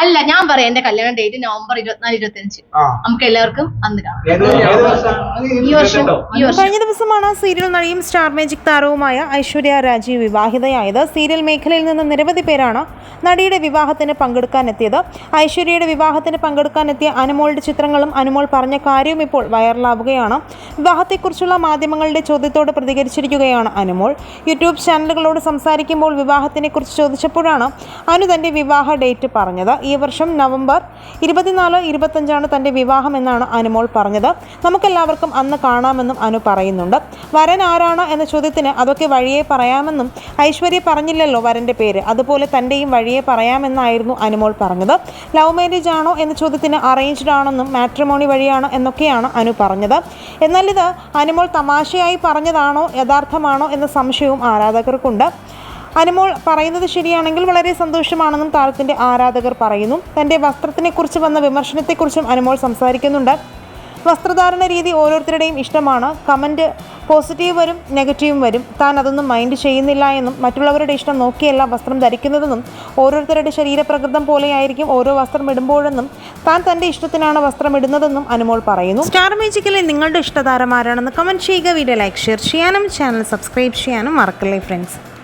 അല്ല ഞാൻ പറയാം എന്റെ കല്യാണ ഡേറ്റ് നവംബർ ഇരുപത്തിനാല് ഇരുപത്തി അഞ്ച് നമുക്ക് എല്ലാവർക്കും അന്ന് കാണാം. ഈ വർഷം ഈ വർഷം. കഴിഞ്ഞ ദിവസമാണ് സീരിയൽ നടിയും സ്റ്റാർ മാജിക് താരവുമായ ഐശ്വര്യ രാജീവ് വിവാഹിതയായത്. സീരിയൽ മേഖലയിൽ നിന്ന് നിരവധി പേരാണ് നടിയുടെ വിവാഹത്തിന് പങ്കെടുക്കാനെത്തിയത്. ഐശ്വര്യയുടെ വിവാഹത്തിന് പങ്കെടുക്കാനെത്തിയ അനുമോളുടെ ചിത്രങ്ങളും അനുമോൾ പറഞ്ഞ കാര്യവും ഇപ്പോൾ വൈറലാവുകയാണ്. വിവാഹത്തെക്കുറിച്ചുള്ള മാധ്യമങ്ങളുടെ ചോദ്യത്തോട് പ്രതികരിച്ചിരിക്കുകയാണ് അനുമോൾ. യൂട്യൂബ് ചാനലുകളോട് സംസാരിക്കുമ്പോൾ വിവാഹത്തിനെക്കുറിച്ച് ചോദിച്ചപ്പോഴാണ് അനു തന്റെ വിവാഹ ഡേറ്റ് പറഞ്ഞത്. ഈ വർഷം നവംബർ ഇരുപത്തിനാല് ഇരുപത്തഞ്ചാണ് തന്റെ വിവാഹം എന്നാണ് അനുമോൾ പറഞ്ഞത്. നമുക്കെല്ലാവർക്കും അന്ന് കാണാമെന്നും അനു പറയുന്നുണ്ട്. വരൻ ആരാണ് എന്ന ചോദ്യത്തിന് അതൊക്കെ വഴിയെ പറയാമെന്നും ഐശ്വര്യ പറഞ്ഞില്ലല്ലോ വരന്റെ പേര്. അതുപോലെ തന്റെയും വഴിയെ പറയാമെന്നായിരുന്നു അനുമോൾ പറഞ്ഞത്. ലവ് മാരേജ് ആണോ എന്ന ചോദ്യത്തിന് അറേഞ്ച്ഡ് ആണെന്നും മാട്രിമോണി വഴിയാണ് എന്നൊക്കെയാണ് അനു പറഞ്ഞത്. എന്നാൽ ഇത് അനുമോൾ തമാശയായി പറഞ്ഞതാണോ യഥാർത്ഥമാണോ എന്ന സംശയവും ആരാധകർക്കുണ്ട്. അനുമോൾ പറയുന്നത് ശരിയാണെങ്കിൽ വളരെ സന്തോഷമാണെന്നും താരത്തിന്റെ ആരാധകർ പറയുന്നു. തന്റെ വസ്ത്രത്തിനെക്കുറിച്ച് വന്ന വിമർശനത്തെക്കുറിച്ചും അനുമോൾ സംസാരിക്കുന്നുണ്ട്. വസ്ത്രധാരണ രീതി ഓരോരുത്തരുടെയും ഇഷ്ടമാണ്. കമന്റ് പോസിറ്റീവ് വരും നെഗറ്റീവും വരും. താൻ അതൊന്നും മൈൻഡ് ചെയ്യുന്നില്ല എന്നും മറ്റുള്ളവരുടെ ഇഷ്ടം നോക്കിയല്ല വസ്ത്രം ധരിക്കുന്നതെന്നും ഓരോരുത്തരുടെ ശരീരപ്രകൃതം പോലെയായിരിക്കും ഓരോ വസ്ത്രം ഇടുമ്പോഴെന്നും താൻ തന്റെ ഇഷ്ടത്തിനാണ് വസ്ത്രം ഇടുന്നതെന്നും അനുമോൾ പറയുന്നു. സ്റ്റാർ മേജിക്കിലെ നിങ്ങളുടെ ഇഷ്ടതാരമാരാണെന്ന് കമന്റ് ചെയ്യുക. വീഡിയോ ലൈക്ക് ഷെയർ ചെയ്യാനും ചാനൽ സബ്സ്ക്രൈബ് ചെയ്യാനും മറക്കല്ലേ ഫ്രണ്ട്സ്